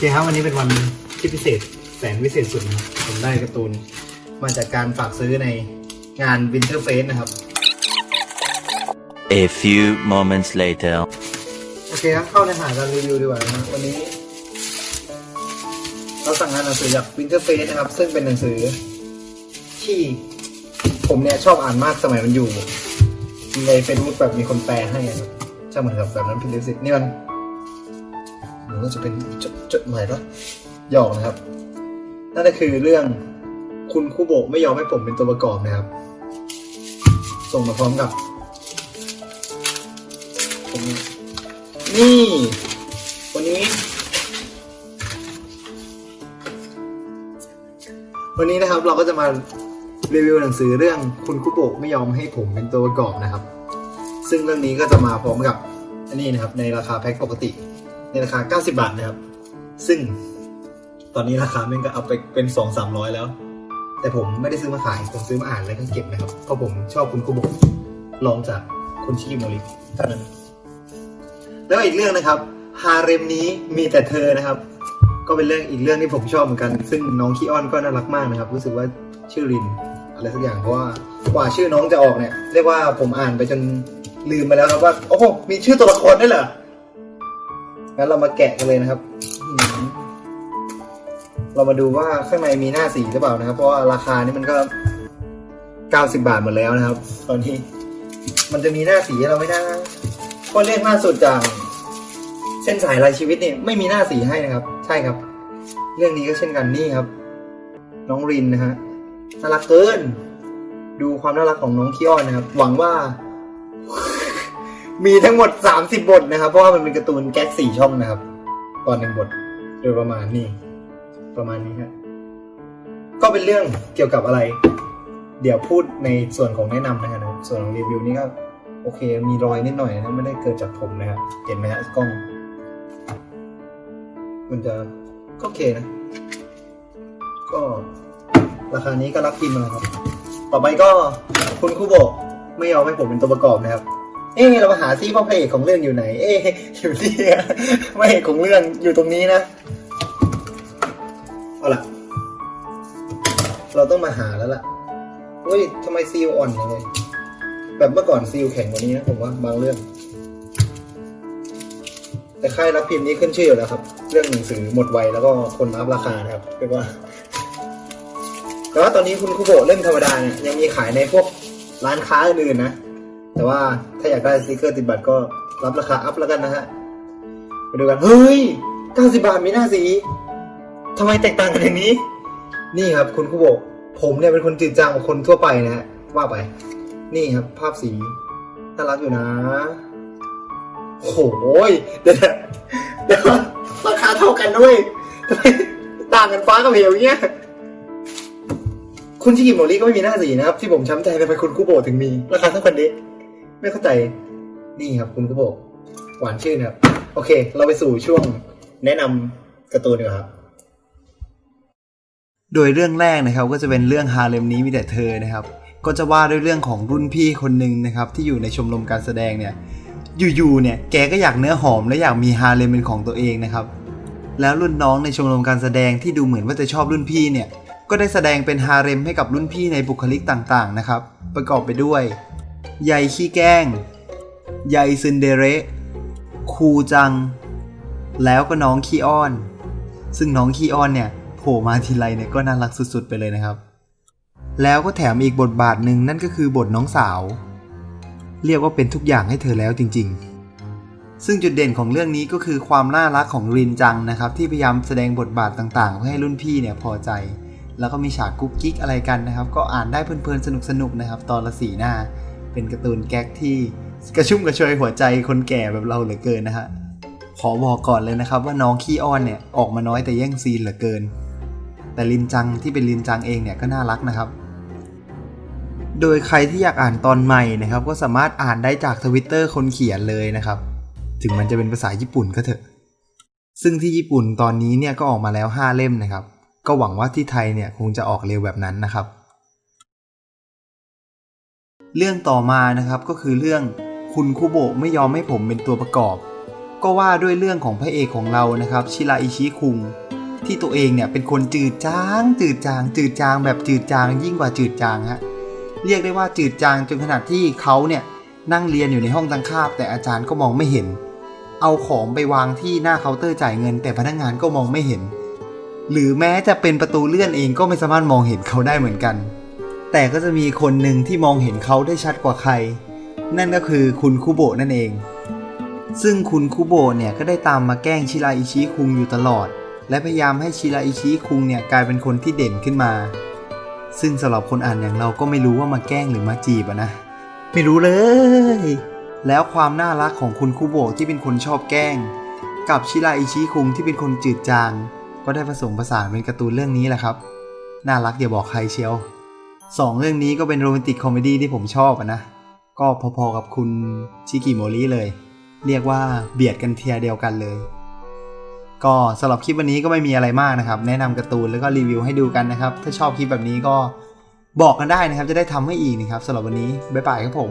เคครับวันนี้เป็นวันที่พิเศษ แสนวิเศษสุดนะครับผมได้การ์ตูน มาจากการฝากซื้อในงาน Winter Face นะครับ A few moments later. โอเคครับเข้าในหาการรีวิวดีกว่านะครับวันนี้ เราสั่งงานหนังสือจาก Winter Face นะครับ ซึ่งเป็นหนังสือ ที่ผมเนี่ยชอบอ่านมากสมัยมันอยู่ ในเฟซบุ๊กแบบมีคนแปลให้อะครับช่างเหมือนกับแบบนั้นพิมพ์ลิสินี่มัน หรือว่าจะเป็นจดจดหมายปะหยอกนะครับ นั่นก็คือเรื่องคุณคูโบไม่ยอมให้ผมเป็นตัวประกอบนะครับ ส่งมาพร้อมกับผมนี่ วันนี้ วันนี้นะครับเราก็จะมารีวิวหนังสือเรื่องคุณคุโบไม่ยอมให้ผมเป็นตัวประกอบนะครับ ซึ่งเรื่องนี้ก็จะมาพร้อมกับอันนี้นะครับในราคาแพ็คปกติ ในราคา 90 บาทนะครับ ซึ่งตอนนี้ราคาแม่งก็เอาไปเป็น 2 3 0 0 แล้ว แต่ผมไม่ได้ซื้อมาขาย ผมซื้อมาอ่านแล้วก็เก็บนะครับ เพราะผมชอบคุณคุโบะลองจากคุณชิโมริเท่านั้น แล้วอีกเรื่องนะครับ ฮาเร็มนี้มีแต่เธอนะครับ ก็เป็นเรื่องอีกเรื่องที่ผมชอบเหมือนกัน ซึ่งน้องคีออนก็น่ารักมากนะครับ รู้สึกว่าชื่อรินอะไรสักอย่างเพราะว่ากว่าชื่อน้องจะออกเนี่ย เรียกว่าผมอ่านไปจนลืมไปแล้วครับว่า โอ้โห มีชื่อตัวละครด้วยเหรอ งั้นเรามาแกะกันเลยนะครับ เรามาดูว่าข้างในมีหน้าสีหรือเปล่านะครับ เพราะว่าราคานี่มันก็90บาทหมดแล้วนะครับ ตอนนี้ มันจะมีหน้าสีให้เราไม่ได้ก็เรียกล่าสุดจากเส้นสายรายชีวิตเนี่ยไม่มีหน้าสีให้นะครับ ใช่ครับ เรื่องนี้ก็เช่นกันนี่ครับ น้องรินนะฮะน่ารักเกิน ดูความน่ารักของน้องคิออนนะครับ หวังว่า มีทั้งหมด 30 บทนะครับ เพราะว่ามันเป็นการ์ตูนแก๊กสี่ช่องนะครับ ตอนหนึ่งบท โดยประมาณนี้ ประมาณนี้ฮะก็เป็นเรื่องเกี่ยวกับอะไร เดี๋ยวพูดในส่วนของแนะนำนะฮะนะส่วนของรีวิวนี่ก็โอเค มีรอยนิดหน่อยนะไม่ได้เกิดจากผมนะฮะเห็นไหมฮะกล้อง มันจะก็โอเคนะ ก็ราคานี้ก็รับกินมาแล้วครับ ต่อไปก็คุณคุโบะไม่ยอมให้ผมเป็นตัวประกอบนะครับ เอ๊เรามาหาซิว่าพระเอกของเรื่องอยู่ไหน เอ๊อยู่ที่พระเอกของเรื่องอยู่ตรงนี้นะเอาล่ะ เราต้องมาหาแล้วล่ะเฮ้ยทำไมซีลอ่อนเงี้ยแบบเมื่อก่อนซีลแข็งกว่านี้นะผมว่าบางเรื่อง แต่ค่ายรับพิมพ์นี้ขึ้นชื่ออยู่แล้วครับ เรื่องหนังสือหมดไวแล้วก็คนรับราคานะครับเรียกว่า แต่ว่าตอนนี้คุณคุโบเล่มธรรมดาเนี่ยยังมีขายในพวกร้านค้าอื่นๆนะ แต่ว่าถ้าอยากได้สติกเกอร์ติดบัตรก็รับราคาอัพแล้วกันนะฮะไปดูกันเฮ้ย 90 บาทมีหน้าสีทำไมแตกต่างกันอย่างนี้ นี่ครับคุณคุโบะผมเนี่ยเป็นคนจืดจางกว่าคนทั่วไปนะฮะว่าไป นี่ครับ ภาพสีน่ารักอยู่นะโอ้โหยเดี๋ยวเดี๋ยวราคาเท่ากันด้วยทำไมต่างกันฟ้ากับเหวเงี้ยคุณชิกิโมริก็ไม่มีหน้าสีนะครับ ที่ผมช้ำใจทำไมคุณคุโบถึงมี ราคาเท่ากันเด็ ไม่เข้าใจนี่ครับคุณคุโบะหวานชื่นครับ โอเค เราไปสู่ช่วงแนะนำการ์ตูนดีกว่าครับ โดยเรื่องแรกนะครับ ก็จะเป็นเรื่องฮาเลมนี้มีแต่เธอนะครับ ก็จะว่าด้วยเรื่องของรุ่นพี่คนหนึ่งนะครับ ที่อยู่ในชมรมการแสดงเนี่ย อยู่ๆเนี่ยแกก็อยากเนื้อหอมและอยากมีฮาเลมเป็นของตัวเองนะครับ แล้วรุ่นน้องในชมรมการแสดงที่ดูเหมือนว่าจะชอบรุ่นพี่เนี่ย ก็ได้แสดงเป็นฮาเร็มให้กับรุ่นพี่ในบุคลิกต่างๆนะครับ ประกอบไปด้วย ใยขี้แกล้ง ใยซินเดเรคูจัง แล้วก็น้องขี้อ้อน ซึ่งน้องขี้อ้อนเนี่ยโผล่มาทีไรเนี่ยก็น่ารักสุดๆไปเลยนะครับ แล้วก็แถมอีกบทบาทหนึ่งนั่นก็คือบทน้องสาว เรียกว่าเป็นทุกอย่างให้เธอแล้วจริง ๆซึ่งจุดเด่นของเรื่องนี้ก็คือความน่ารักของรินจังนะครับ ที่พยายามแสดงบทบาทต่างๆ เพื่อให้รุ่นพี่เนี่ยพอใจ แล้วก็มีฉากกุ๊กกิ๊กอะไรกันนะครับ ก็อ่านได้เพลินๆสนุกๆนะครับ ตอนละสีหน้า เป็นการ์ตูนแก๊กที่กระชุ่มกระชวยหัวใจคนแก่แบบเราเหลือเกินนะฮะ ขอบอกก่อนเลยนะครับว่าน้องขี้อ้อนเนี่ยออกมาน้อยแต่แย่งซีนเหลือเกิน แต่ลินจังที่เป็นลินจังเองเนี่ยก็น่ารักนะครับ โดยใครที่อยากอ่านตอนใหม่นะครับ ก็สามารถอ่านได้จากทวิตเตอร์คนเขียนเลยนะครับ ถึงมันจะเป็นภาษาญี่ปุ่นก็เถอะ ซึ่งที่ญี่ปุ่นตอนนี้เนี่ยก็ออกมาแล้ว 5 เล่มนะครับ ก็หวังว่าที่ไทยเนี่ยคงจะออกเร็วแบบนั้นนะครับ เรื่องต่อมานะครับก็คือเรื่องคุณคุโบะไม่ยอมให้ผมเป็นตัวประกอบ ก็ว่าด้วยเรื่องของพระเอกของเรานะครับ ชิราอิชิคุง ที่ตัวเองเนี่ยเป็นคนจืดจาง จืดจาง จืดจางแบบจืดจางยิ่งกว่าจืดจางฮะเรียกได้ว่าจืดจางจนขนาดที่เขาเนี่ยนั่งเรียนอยู่ในห้องตังคาบ แต่อาจารย์ก็มองไม่เห็น เอาของไปวางที่หน้าเคาน์เตอร์จ่ายเงิน แต่พนักงานก็มองไม่เห็น หรือแม้จะเป็นประตูเลื่อนเองก็ไม่สามารถมองเห็นเขาได้เหมือนกัน แต่ก็จะมีคนหนึ่งที่มองเห็นเขาได้ชัดกว่าใคร นั่นก็คือคุณคุโบะนั่นเอง ซึ่งคุณคุโบะเนี่ยก็ได้ตามมาแกล้งชิราอิชิคุงอยู่ตลอด และพยายามให้ชิราอิชิคุงเนี่ยกลายเป็นคนที่เด่นขึ้นมา ซึ่งสำหรับคนอ่านอย่างเราก็ไม่รู้ว่ามาแกล้งหรือมาจีบอะนะ ไม่รู้เลย แล้วความน่ารักของคุณคุโบะที่เป็นคนชอบแกล้ง กับชิราอิชิคุงที่เป็นคนจืดจาง ก็ได้ผสมผสานเป็นการ์ตูนเรื่องนี้แหละครับ น่ารักอย่าบอกใครเชียว สองเรื่องนี้ก็เป็นโรแมนติกคอมเมดี้ที่ผมชอบนะ ก็พอๆกับคุณชิกิโมริเลย เรียกว่าเบียดกันเทียเดียวกันเลย ก็สำหรับคลิปวันนี้ก็ไม่มีอะไรมากนะครับ แนะนำการ์ตูนแล้วก็รีวิวให้ดูกันนะครับ ถ้าชอบคลิปแบบนี้ก็บอกกันได้นะครับ จะได้ทำให้อีกนะครับสำหรับวันนี้บ๊ายบายครับผม